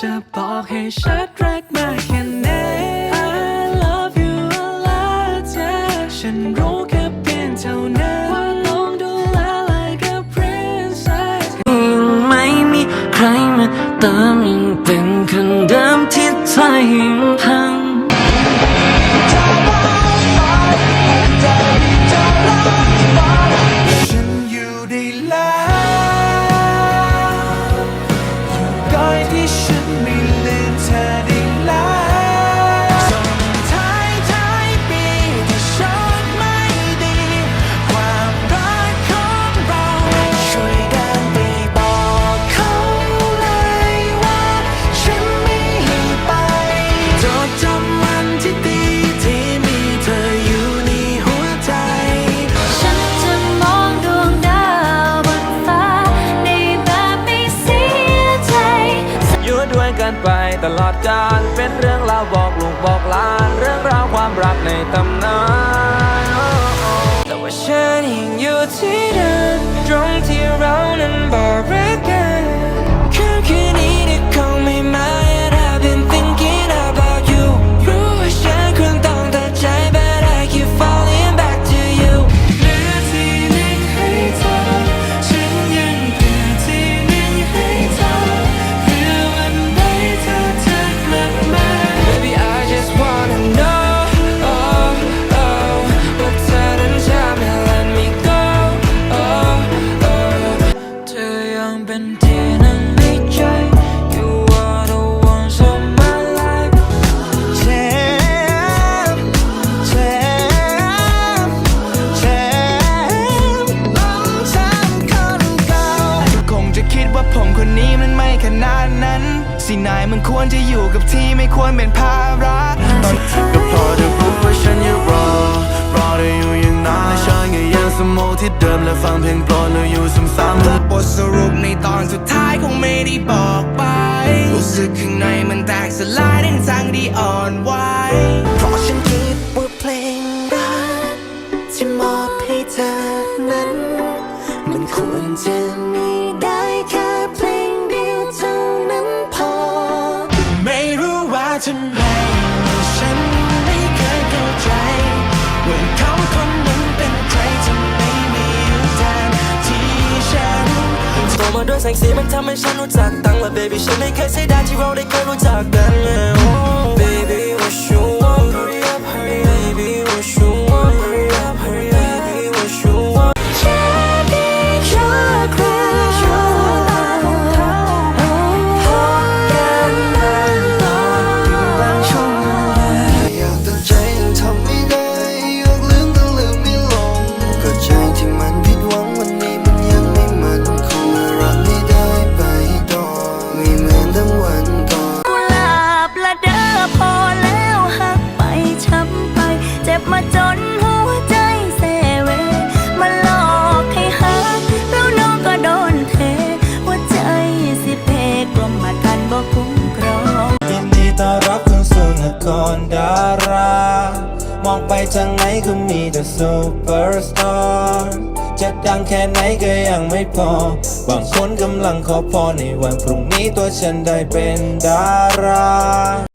จะบอกให้ชัดรักมากแค่ไหน I love you a lot เธอฉันรู้แค่เพียงเท่านั้นว่าต้องดูแล like a princess ยังไม่มีใครมาเติมยังเป็นคนเดิมที่ใจยังพังฉัน ตลอดกาลเป็นเรื่องราวบอกลูกบอกหลาน เรื่องราวความรักในตำนานแต่ว่าฉันยังอยู่ที่เดิมตรงที่เรานั้นบอกรัก สินายมันควรจะอยู่กับที่ไม่ควรเป็นภาระตอนก็พอจะรู้ว่าฉันยังรอรอได้อยู่อย่างนานและฉันก็ยังสมองที่เดิมและฟังเพลงโปรดแล้วอยู่ซ้ำๆและบทสรุปในตอนสุดท้ายคงไม่ได้บอกไป รู้สึกข้างในมันแตกสลายทั้งทางที่อ่อนไหวเพราะฉันคิดว่าเพลงรักที่มอบให้เธอนั้น มันควรจะมีำไมฉันไม่เคยเข้าใจว่าเขาคนนั้นเป็นใครทำไมไม่อยู่แทนที่ฉันโตมาด้วยแสงสีมันทำให้ฉันรู้จักตั้งและ baby ฉันไม่เคยเสียดายที่เราได้เคยรู้จักกันเลย oh baby ครดารา มองไปทางไหนก็มีแต่ซูเปอร์สตาร์จะดังแค่ไหนก็ยังไม่พอ บางคนกำลังขอพรในวันพรุ่งนี้ตัวฉันได้เป็นดารา